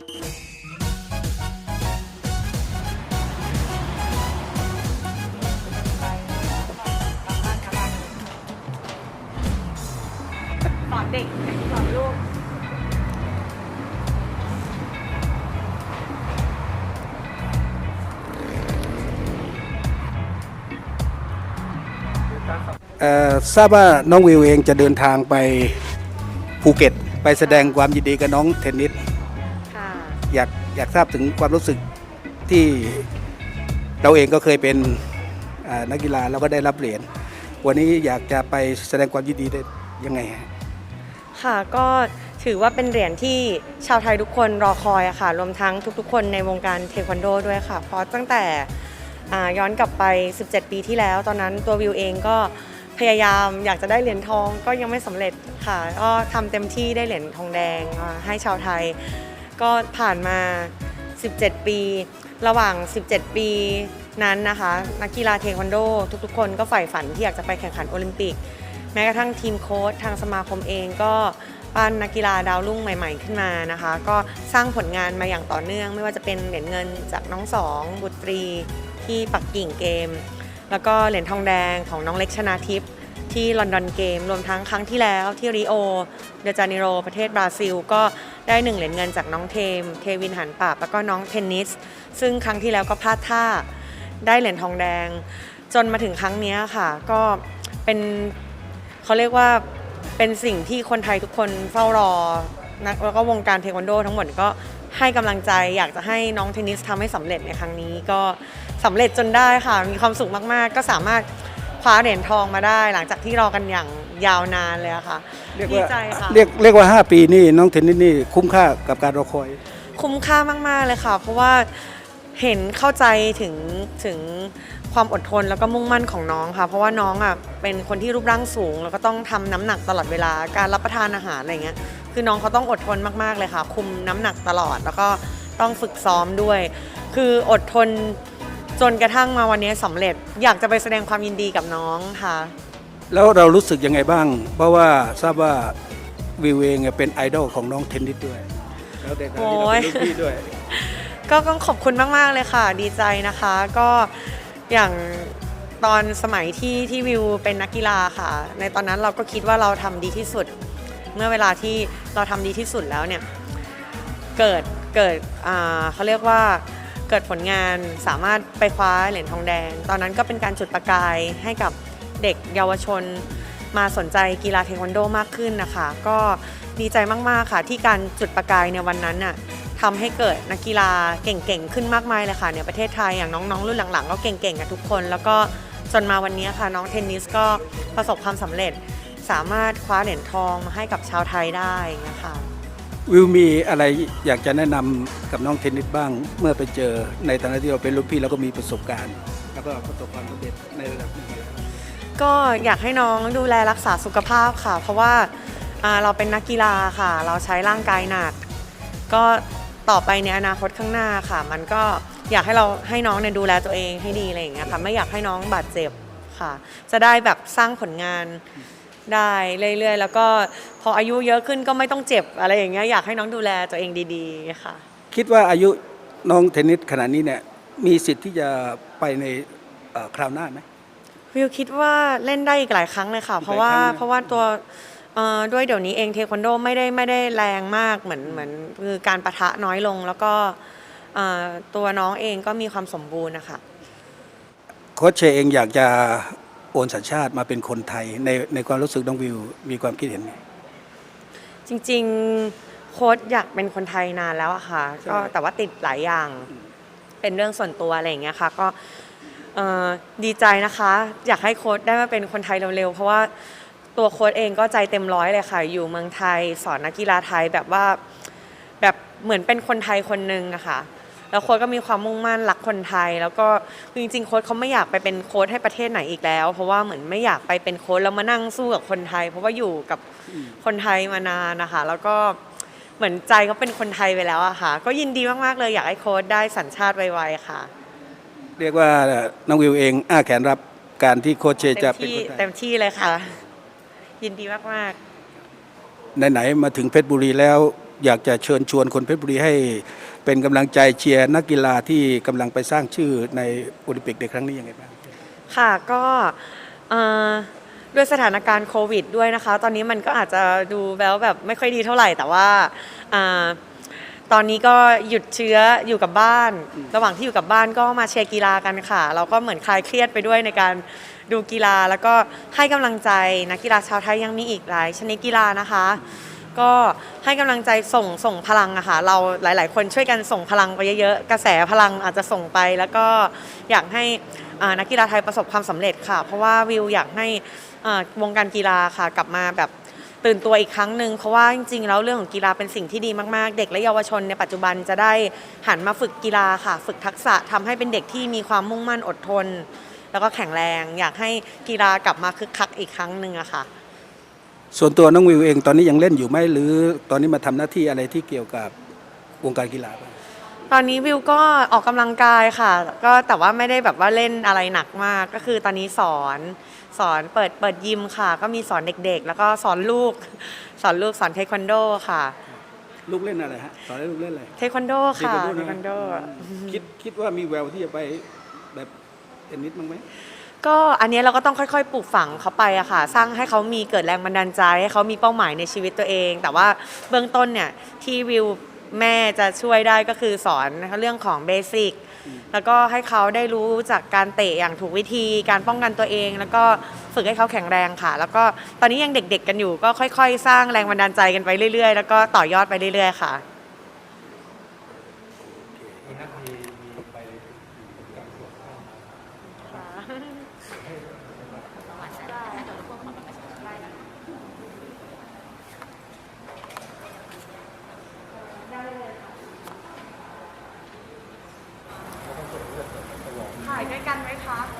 สอนเด็กสอนลูกเอ่อทราบว่าน้องวิวเองจะเดินทางไปภูเก็ต ไปแสดงความยินดีกับน้องเทนนิส อยากอยากทราบถึงความรู้สึกที่เราเองก็เคยเป็นนักกีฬาแล้วก็ได้รับเหรียญวันนี้อยากจะไปแสดงความยินดีได้ยังไงฮะค่ะก็ถือว่าเป็นเหรียญที่ชาวไทยทุกคนรอคอยอะค่ะ รวมทั้งทุกๆ คนในวงการเทควันโดด้วยค่ะ เพราะตั้งแต่ย้อนกลับไป 17 ปีที่แล้ว ตอนนั้นตัววิวเองก็พยายามอยากจะได้เหรียญทองก็ยังไม่สำเร็จค่ะ ก็ทำเต็มที่ได้เหรียญทองแดงให้ชาวไทย ก็ผ่านมา 17 ปี ระหว่าง 17 ปีนั้นนะคะนักกีฬาเทควันโด ทุกๆ คนก็ใฝ่ฝันที่อยากจะไปแข่งขันโอลิมปิก แม้กระทั่งทีมโค้ชทางสมาคมเองก็ปั้นนักกีฬาดาวรุ่งใหม่ๆขึ้นมานะคะ ก็สร้างผลงานมาอย่างต่อเนื่อง ไม่ว่าจะเป็นเหรียญเงินจากน้องสองบุตรีที่ปักกิ่งเกม แล้วก็เหรียญทองแดงของน้องเล็กชนาทิพย์ที่ลอนดอนเกม รวมทั้งครั้งที่แล้วที่ริโอเดจานิโรประเทศบราซิล ก็ ได้หนึ่งเหรียญเงินจากน้องเทม เทวินหันปราบแล้วก็น้องเทนนิส ซึ่งครั้งที่แล้วก็พลาดท่าได้เหรียญทองแดง จนมาถึงครั้งนี้ค่ะ ก็เป็นเขาเรียกว่าเป็นสิ่งที่คนไทยทุกคนเฝ้ารอนะแล้วก็วงการเทควันโดทั้งหมดก็ให้กำลังใจอยากจะให้น้องเทนนิสทำให้สำเร็จในครั้งนี้ก็สำเร็จจนได้ค่ะ มีความสุขมาก ๆ ก็สามารถคว้าเหรียญทองมาได้ หลังจากที่รอกันอย่าง ยาวนานเลยอะค่ะเรียกดีว่าใจค่ะ เรียกเรียกว่า 5 ปีนี่น้องเทนนิสนี่คุ้มค่ากับการรอคอย คุ้มค่ามาก ๆ เลยค่ะ เพราะว่าเห็นเข้าใจถึงถึงความอดทนแล้วก็มุ่งมั่นของน้องค่ะ เพราะว่าน้องอะเป็นคนที่รูปร่างสูง แล้วก็ต้องทำน้ำหนักตลอดเวลาการรับประทานอาหารอะไรเงี้ยคือน้องเขาต้องอดทนมาก ๆ เลยค่ะ คุมน้ำหนักตลอดแล้วก็ต้องฝึกซ้อมด้วย คืออดทนจนกระทั่งมาวันนี้สำเร็จ อยากจะไปแสดงความยินดีกับน้องค่ะ แล้วเรารู้สึกยังไงบ้าง เพราะว่าทราบว่าวิวเองเป็นไอดอลของน้องเทนนิสด้วย แล้วในฐานะที่เราเป็นรุ่นพี่ด้วย ก็ต้องขอบคุณมาก ๆ เลยค่ะ ดีใจนะคะ ก็อย่างตอนสมัยที่ที่วิวเป็นนักกีฬาค่ะ ในตอนนั้นเราก็คิดว่าเราทำดีที่สุด เมื่อเวลาที่เราทำดีที่สุดแล้วเนี่ย เกิดเกิดอ่าเขาเรียกว่าเกิดผลงานสามารถไปคว้าเหรียญทองแดง ตอนนั้นก็เป็นการจุดประกายให้กับ เด็กเยาวชน มาสนใจกีฬาเทควันโดมากขึ้นนะคะ ก็ดีใจมากๆค่ะที่การจุดประกายในวันนั้นน่ะทำให้เกิดนักกีฬาเก่งๆ ขึ้นมากมายเลยค่ะในประเทศไทยอย่างน้องๆรุ่นหลังๆ ก็เก่งๆกันทุกคน แล้วก็จนมาวันนี้ค่ะ น้องเทนนิสก็ประสบความสำเร็จ สามารถคว้าเหรียญทองมาให้กับชาวไทยได้อย่างเงี้ยค่ะวิวมีอะไรอยากจะแนะนำกับน้องเทนนิสบ้าง เมื่อไปเจอในฐานะที่เราเป็นรุ่นพี่แล้วก็มีประสบการณ์ แล้วก็ประสบความสำเร็จในระดับหนึงแล้ว ก็อยากให้น้องดูแลรักษาสุขภาพค่ะ เพราะว่าอ่าเราเป็นนักกีฬาค่ะ เราใช้ร่างกายหนัก ก็ต่อไปในอนาคตข้างหน้าค่ะ มันก็อยากให้เราให้น้องเนี่ยดูแลตัวเองให้ดีอะไรอย่างเงี้ยค่ะไม่อยากให้น้องบาดเจ็บค่ะ จะได้แบบสร้างผลงานได้เรื่อยๆ แล้วก็พออายุเยอะขึ้นก็ไม่ต้องเจ็บอะไรอย่างเงี้ยอยากให้น้องดูแลตัวเองดีๆค่ะ คิดว่าอายุน้องเทนนิสขนาดนี้เนี่ยมีสิทธิ์ที่จะไปในเอ่อคราวหน้าไหม วิวคิดว่าเล่นได้อีกหลายครั้งเลยค่ะ เพราะว่าหลายครั้งนะเพราะว่าตัวเอ่อด้วยเดี๋ยวนี้เองเทควันโดไม่ได้ไม่ได้แรงมากเหมือนเหมือนคือการประทะน้อยลง แล้วก็เอ่อตัวน้องเองก็มีความสมบูรณ์นะคะ โค้ชเชย์เองอยากจะโอนสัญชาติมาเป็นคนไทย ในในความรู้สึกน้องวิวมีความคิดเห็นไง จริงๆ โค้ชอยากเป็นคนไทยนานแล้วอะค่ะใช่ก็แต่ว่าติดหลายอย่าง เป็นเรื่องส่วนตัวอะไรอย่างเงี้ยค่ะ ก็ เอ่อดีใจนะคะ อยากให้โค้ชได้มาเป็นคนไทยเร็วๆ เพราะว่าตัวโค้ชเองก็ใจเต็มร้อยเลยค่ะ อยู่เมืองไทย สอนนักกีฬาไทยแบบว่าแบบเหมือนเป็นคนไทยคนหนึ่งอะค่ะ แล้วโค้ชก็มีความมุ่งมั่นรักคนไทย แล้วก็คือจริงๆ โค้ชเขาไม่อยากไปเป็นโค้ชให้ประเทศไหนอีกแล้ว เพราะว่าเหมือนไม่อยากไปเป็นโค้ชแล้วมานั่งสู้กับคนไทย เพราะว่าอยู่กับคนไทยมานานนะคะ แล้วก็เหมือนใจเขาเป็นคนไทยไปแล้วอะค่ะ ก็ยินดีมากๆเลยอยากให้โค้ชได้สัญชาติไวๆค่ะ เรียกว่าน้องวิวเองอ้าแขนรับการที่โค้ชเชย์เต็จะมเป็นที่คนไทเต็ยมที่เลยค่ะ ยินดีมากไหนๆมาถึงเพชรบุรีแล้ว อยากจะเชิญชวนคนเพชรบุรีให้เป็นกำลังใจเชียร์นักกีฬาที่กำลังไปสร้างชื่อในโอลิมปิกในครั้งนี้ยังไงบ้างค่ะก็เอ่อด้วยสถานการณ์โควิดด้วยนะคะ ตอนนี้มันก็อาจจะดูแล้วแบบไม่ค่อยดีเท่าไหร่แต่ว่าอ่า ตอนนี้ก็หยุดเชื้ออยู่กับบ้าน ระหว่างที่อยู่กับบ้านก็มาเชียร์กีฬากันค่ะ เราก็เหมือนคลายเครียดไปด้วยในการดูกีฬาแล้วก็ให้กำลังใจนักกีฬาชาวไทยยังมีอีกหลายชนิดกีฬานะคะ ก็ให้กำลังใจส่งส่งพลังอะค่ะเราหลาย ๆ คนช่วยกันส่งพลังไปเยอะๆกระแสพลังอาจจะส่งไป แล้วก็อยากให้อ่านักกีฬาไทยประสบความสำเร็จค่ะ เพราะว่าวิวอยากให้อ่าวงการกีฬาค่ะกลับมาแบบ ตื่นตัวอีกครั้งหนึ่งเพราะว่าจริงๆแล้วเรื่องของกีฬาเป็นสิ่งที่ดีมากๆ เด็กและเยาวชนในปัจจุบันจะได้หันมาฝึกกีฬาค่ะ ฝึกทักษะทำให้เป็นเด็กที่มีความมุ่งมั่นอดทน แล้วก็แข็งแรง อยากให้กีฬากลับมาคึกคักอีกครั้งหนึ่งอะค่ะ ส่วนตัวน้องวิวเองตอนนี้ยังเล่นอยู่ไหมหรือตอนนี้มาทำหน้าที่อะไรที่เกี่ยวกับวงการกีฬาบ้า ตอนนี้วิวก็ออกกำลังกายค่ะ ก็แต่ว่าไม่ได้แบบว่าเล่นอะไรหนักมาก ก็คือตอนนี้สอนสอนเปิดเปิดยิมค่ะ ก็มีสอนเด็กๆ แล้วก็สอนลูก สอนลูกสอนเทควันโดค่ะ ลูกเล่นอะไรฮะสอนให้ลูกเล่นอะไร เทควันโดค่ะ เทเทคควัวันนโดโดนะคิดคิดว่ามีแววที่จะไปแบบเทนนิสบ้างไหม ก็อันนี้เราก็ต้องค่อยๆ ปลูกฝังเขาไปอะค่ะ สร้างให้เขามีเกิดแรงบันดาลใจ ให้เขามีเป้าหมายในชีวิตตัวเอง แต่ว่าเบื้องต้นเนี่ยที่วิว แม่จะช่วยได้ก็คือสอนเรื่องของเบสิกแล้วก็ให้เขาได้รู้จากการเตะอย่างถูกวิธีการป้องกันตัวเอง แล้วก็ฝึกให้เขาแข็งแรงค่ะ แล้วก็ตอนนี้ยังเด็ก ๆ กันอยู่ก็ค่อย ๆ สร้างแรงบันดาลใจกันไปเรื่อยๆ แล้วก็ต่อยอดไปเรื่อย ๆ ค่ะถ่าย ด้วยกันไหมคะ